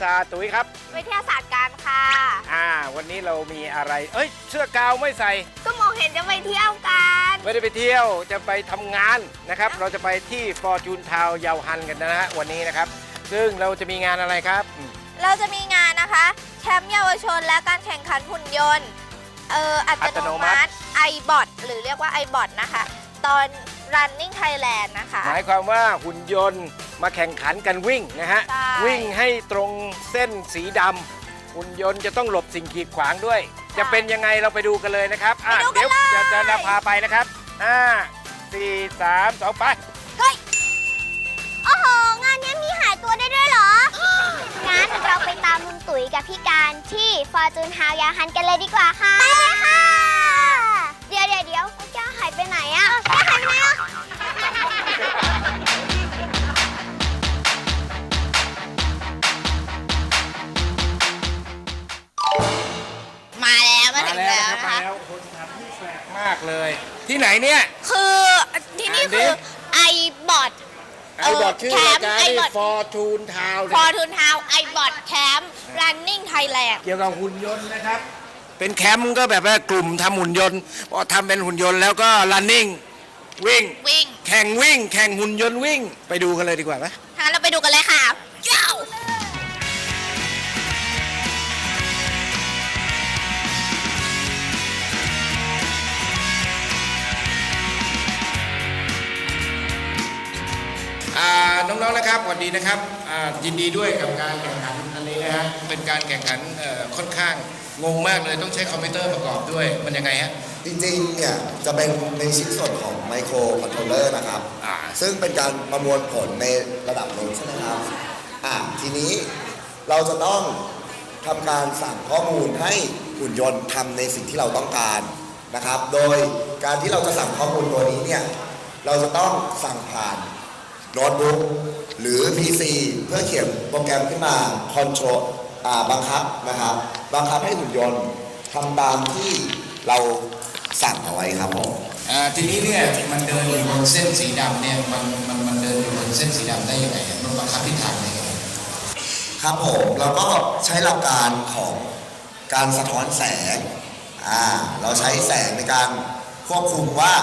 ศาสตร์ตุ๋ยครับ วิทยาศาสตร์การค่ะ อ่า วันนี้เรามีอะไร เอ้ย เสื้อกาวไม่ใส่ ก็มองเห็นจะไปเที่ยวกัน ไม่ได้ไปเที่ยว จะไปทำงานนะครับ เราจะไปที่ฟอร์จูนทาวเยาวฮันกันนะฮะวันนี้นะครับ ซึ่งเราจะมีงานอะไรครับอืมเราจะมีงานนะคะ แชมป์เยาวชนและการแข่งขันหุ่นยนต์ เอ่ออัตโนมัติ iBot หรือเรียกว่า iBot นะคะ ตอน Running Thailand นะคะ หมายความว่าหุ่นยนต์มาแข่งขันกันวิ่งนะฮะ ใช่ วิ่งให้ตรงเส้นสีดำหุ่นยนต์จะต้องหลบสิ่งกีดขวางด้วย จะเป็นยังไงเราไปดูกันเลยนะครับอะไปดูกันเดี๋ยวเลย จะจะจะพาไปนะครับห้าสี่สามสองไป เฮ้ย โอ้โห งานนี้มีหายตัวได้ด้วยเหรอ งั้นเราไปตามลุงตุ๋ยกับพี่การที่ฟอร์จูนฮาวยาฮันกันเลยดีกว่าค่ะ ไปเลยค่ะ ไปไหนอะแก้วหายไปไหนอะมาแล้วมาถึงแล้วนะนะครัคะบมาแล้วคนทำที่แปลกมากเลย ที่ไหนเนี่ยคือที่นี่คือ iBot ไอ้บอกชื่อแครายมป์การไอ้นี่บอทฟอร์จูนทาวฟอร์ทูนทาว iBot Camp Running Thailand เกี่ยวกับหุ่นยนต์นะครับ เป็นแคมป์ก็แบบว่ากลุ่มทำหุ่นยนต์พอทำเป็นหุ่นยนต์แล้วก็ running วิ่ง วิ่ง แข่งวิ่ง แข่งหุ่นยนต์วิ่ง ไปดูกันเลยดีกว่าไหมงั้นเราไปดูกันเลยค่ะเจ้าอ่าน้องๆนะครับสวัสดีนะครับอ่ายินดีด้วยกับการแข่งขันอันนี้นะฮะเป็นการแข่งขันเอ่อค่อนข้าง งงมากเลยต้องใช้คอมพิวเตอร์ประกอบด้วยมันยังไงฮะ จริงๆ เนี่ยจะเป็นในชิ้นส่วนของไมโครคอนโทรลเลอร์นะครับ อ่า ซึ่งเป็นการประมวลผลในระดับหนึ่งใช่ไหมครับ อ่า ทีนี้เราจะต้องทำการสั่งข้อมูลให้หุ่นยนต์ทำในสิ่งที่เราต้องการนะครับ โดยการที่เราจะสั่งข้อมูลตัวนี้เนี่ย เราจะต้องสั่งผ่านโน้ตบุ๊กหรือ PC เพื่อเขียนโปรแกรมขึ้นมาคอนโทรลอ่าบังคับนะครับ บังคับให้หุ่นยนต์ทำตามที่เราสั่งเอาไว้ครับผมอ่าทีนี้เนี่ยมันเดินอยู่บนเส้นสีดำเนี่ยมันมันมันเดินอยู่บนเส้นสีดำได้ยังไงอะมันบังคับทิศทางยังไงครับผมแล้วก็ใช้หลักการของการสะท้อนแสงอ่าเราใช้แสงในการควบคุมว่า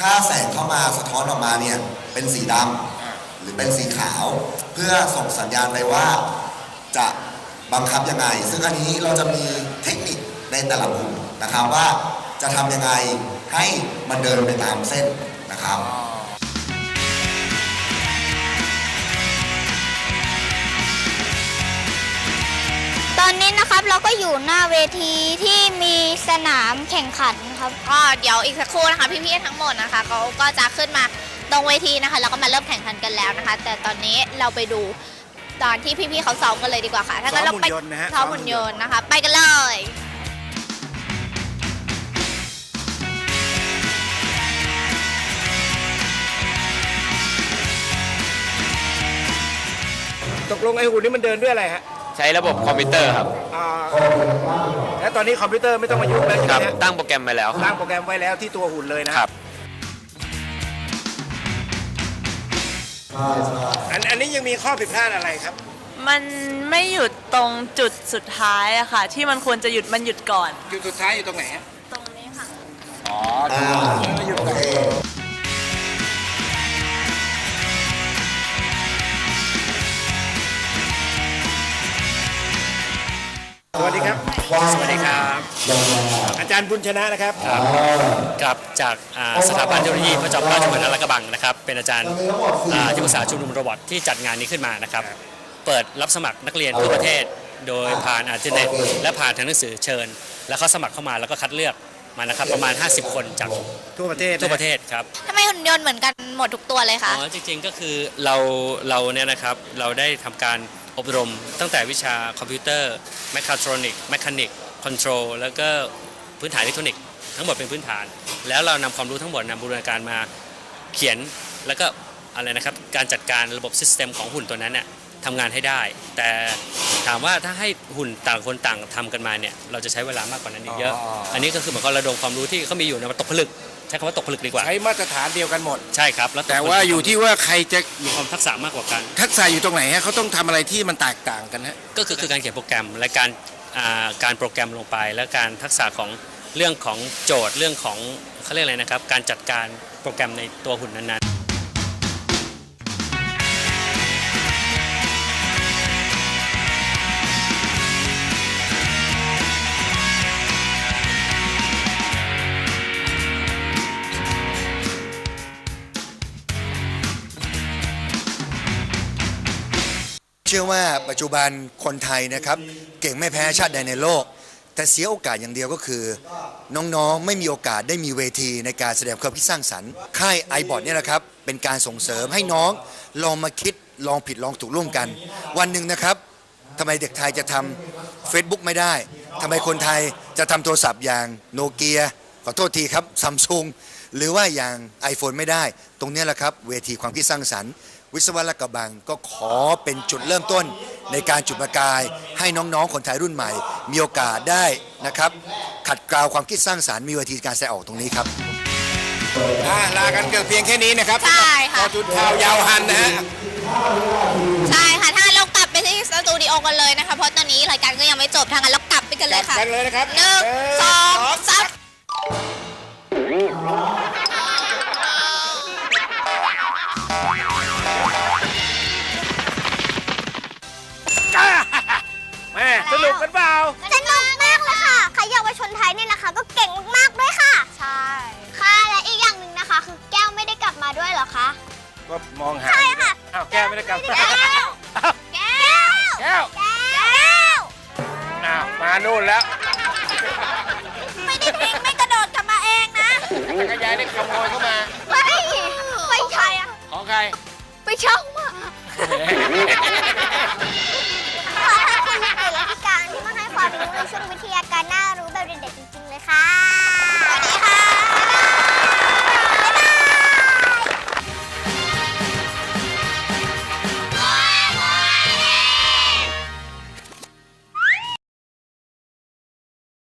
ถ้าแสงเข้ามาสะท้อนออกมาเนี่ยเป็นสีดำหรือเป็นสีขาว เพื่อส่งสัญญาณไปว่าจะ บังคับยังไง ซึ่งอันนี้เราจะมีเทคนิคในแต่ละมุมนะครับว่าจะทำยังไงให้มันเดินไปตามเส้นนะครับตอนนี้นะครับเราก็อยู่หน้าเวทีที่มีสนามแข่งขันครับก็เดี๋ยวอีกสักครู่นะคะพี่ๆทั้งหมดนะคะเขาก็จะขึ้นมาตรงเวทีนะคะแล้วก็มาเริ่มแข่งขันกันแล้วนะคะ แต่ตอนนี้เราไปดู ตอนที่พี่ๆเขาซ้อมกันเลยดีกว่าค่ะ ถ้างั้นเราไปซ้อมหุ่นยนต์นะฮะ ซ้อมหุ่นยนต์นะคะ ไปกันเลย ตกลงไอ้หุ่นนี้มันเดินด้วยอะไรฮะใช้ระบบคอมพิวเตอร์ครับอ่าและตอนนี้คอมพิวเตอร์ไม่ต้องมายุ่งแล้วใช่ครับไหมฮะตั้งโปรแกรมไปแล้ว ตั้งโปรแกรมไว้แล้วที่ตัวหุ่นเลยนะครับ อันอันนี้ยังมีข้อผิดพลาดอะไรครับ มันไม่หยุดตรงจุดสุดท้ายอะค่ะ ที่มันควรจะหยุดมันหยุดก่อน จุดสุดท้ายอยู่ตรงไหนฮะตรงนี้ค่ะ อ๋ออ่าอยู่โอตรงเค สวัสดีครับ สวัสดีครับ อาจารย์บุญชนะนะครับ ครับจากอ่าสถาบันเทคโนโลยีพระจอมเกล้าจังหวัดนราชกระบังนะครับ เป็นอาจารย์อ่าที่ปรึกษาชุมนุมโรบอทที่จัดงานนี้ขึ้นมานะครับ เปิดรับสมัครนักเรียนทั่วประเทศ โดยผ่านอินเทอร์เน็ตและผ่านทางหนังสือเชิญ แล้วเขาสมัครเข้ามาแล้วก็คัดเลือกมานะครับประมาณ 50 คนจากทั่วประเทศนทั่วประเทศครับทำไมหุ่นยนต์เหมือนกันหมดทุกตัวเลยคะอ๋อจริงๆก็คือเราเราเนี่ยนะครับเราได้ทำการ อบรม ตั้งแต่วิชาคอมพิวเตอร์แมคคาทรอนิกแมคานิกคอนโทรลแล้วก็พื้นฐานอิเล็กทรอนิกส์ทั้งหมดเป็นพื้นฐาน แล้วเรานำความรู้ทั้งหมดนำบูรณาการมาเขียนแล้วก็อะไรนะครับการจัดการระบบซิสเต็มของหุ่นตัวนั้นเนี่ยทำงานให้ได้ แต่ ถามว่าถ้าให้หุ่นต่างคนต่างทำกันมาเนี่ยเราจะใช้เวลามากกว่านั้นอีกเยอะอ๋ออัอันนี้ก็คือเหมือนกับระดมความรู้ที่เขามีอยู่เนยมาตกผลึกใช้คำว่าตกผลึกดีกว่าใช้มาตรฐานเดียวกันหมดใช่ครับแล้วแต่ว่าอยู่ที่ว่าใครจะมีความทักษะมากกว่ากัน ทักษะอยู่ตรงไหนฮะเขาต้องทำอะไรที่มันแตกต่างกันฮะก็คือคือการเขียนโปรแกรมและการอ่าการโปรแกรมลงไป และการทักษะของเรื่องของโจทย์เรื่องของเขาเรียกอะไรนะครับ การจัดการโปรแกรมในตัวหุ่นนั้นๆ เชื่อว่าปัจจุบันคนไทยนะครับ เก่งไม่แพ้ชาติใดในโลก แต่เสียโอกาสอย่างเดียวก็คือ น้องๆไม่มีโอกาสได้มีเวทีในการแสดงความคิดสร้างสรรค์ค่ายไอบอดเนี่ยนะครับ เป็นการส่งเสริมให้น้องลองมาคิดลองผิดลองถูกร่วมกัน วันหนึ่งนะครับทำไมเด็กไทยจะทำ Facebook ไม่ได้ทำไมคนไทยจะทำโทรศัพท์อย่างโนเกียขอโทษทีครับซัมซุงหรือว่าอย่าง iPhone ไม่ได้ ตรงนี้แหละครับ เวทีความคิดสร้างสรรค์ วิศวะและกระบังก็ขอเป็นจุดเริ่มต้นในการจุดประกาย ให้น้องๆคนไทยรุ่นใหม่ มีโอกาสได้นะครับ ขัดเกลาวความคิดสร้างสารรค์มีเวทีการแสดงออกตรงนี้ครับอ่าลากันกันเพียงแค่นี้นะครับใช่ค่ะ พอจุดข่าวยาวหันนะฮะ ใช่ค่ะ ถ้างั้นเรากลับไปที่สตูดิโอกันเลยนะคะ เพราะตอนนี้รายการก็ยังไม่จบทางนั้นเรากลับไปกันเลยค่ะกันเลยนะครับหนึ่งสองสามแก็มองหาใช่ค่ะ อ้าวแก้วไม่ได้กลับแก้ว แก้ว แก้วแก้ว อ้าวมานู่นแล้วไม่ได้ทิ้งไม่กระโดดกลับมาเองนะ จักรยานได้ขโมยเข้ามา ไม่ไม่ใช่อะของใครไปเช่ามาขอบคุณคุณเอกและพิการที่มาให้ความรู้ในช่วงวิทยาการน่ารู้แบบเด็กๆจริงๆเลยค่ะ